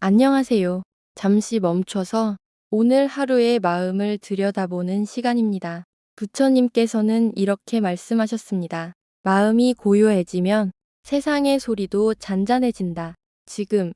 안녕하세요. 잠시 멈춰서 오늘 하루의 마음을 들여다보는 시간입니다. 부처님께서는 이렇게 말씀하셨습니다. 마음이 고요해지면 세상의 소리도 잔잔해진다. 지금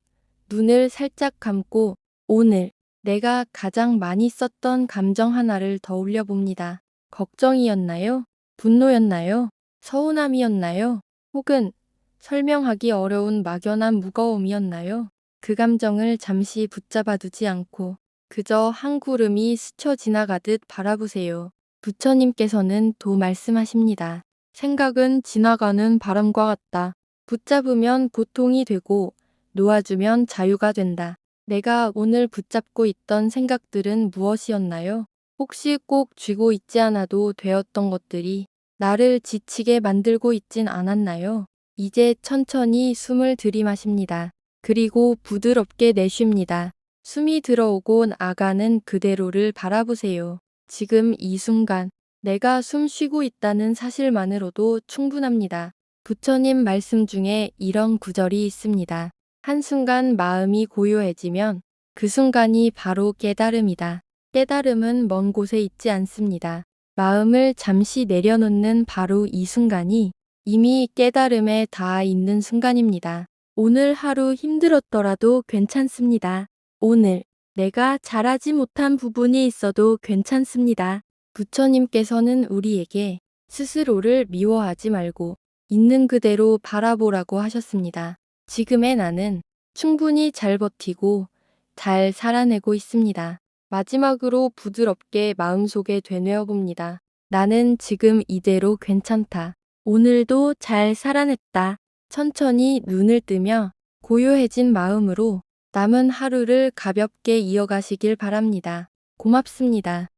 눈을 살짝 감고 오늘 내가 가장 많이 썼던 감정 하나를 떠올려 봅니다. 걱정이었나요? 분노였나요? 서운함이었나요? 혹은 설명하기 어려운 막연한 무거움이었나요? 그 감정을 잠시 붙잡아 두지 않고 그저 한 구름이 스쳐 지나가듯 바라보세요. 부처님께서는 또 말씀하십니다. 생각은 지나가는 바람과 같다. 붙잡으면 고통이 되고 놓아주면 자유가 된다. 내가 오늘 붙잡고 있던 생각들은 무엇이었나요? 혹시 꼭 쥐고 있지 않아도 되었던 것들이 나를 지치게 만들고 있진 않았나요? 이제 천천히 숨을 들이마십니다. 그리고 부드럽게 내쉽니다. 숨이 들어오고 나가는 그대로를 바라보세요. 지금 이 순간 내가 숨 쉬고 있다는 사실만으로도 충분합니다. 부처님 말씀 중에 이런 구절이 있습니다. 한순간 마음이 고요해지면 그 순간이 바로 깨달음이다. 깨달음은 먼 곳에 있지 않습니다. 마음을 잠시 내려놓는 바로 이 순간이 이미 깨달음에 닿아 있는 순간입니다. 오늘 하루 힘들었더라도 괜찮습니다. 오늘 내가 잘하지 못한 부분이 있어도 괜찮습니다. 부처님께서는 우리에게 스스로를 미워하지 말고 있는 그대로 바라보라고 하셨습니다. 지금의 나는 충분히 잘 버티고 잘 살아내고 있습니다. 마지막으로 부드럽게 마음속에 되뇌어 봅니다. 나는 지금 이대로 괜찮다. 오늘도 잘 살아냈다. 천천히 눈을 뜨며 고요해진 마음으로 남은 하루를 가볍게 이어가시길 바랍니다. 고맙습니다.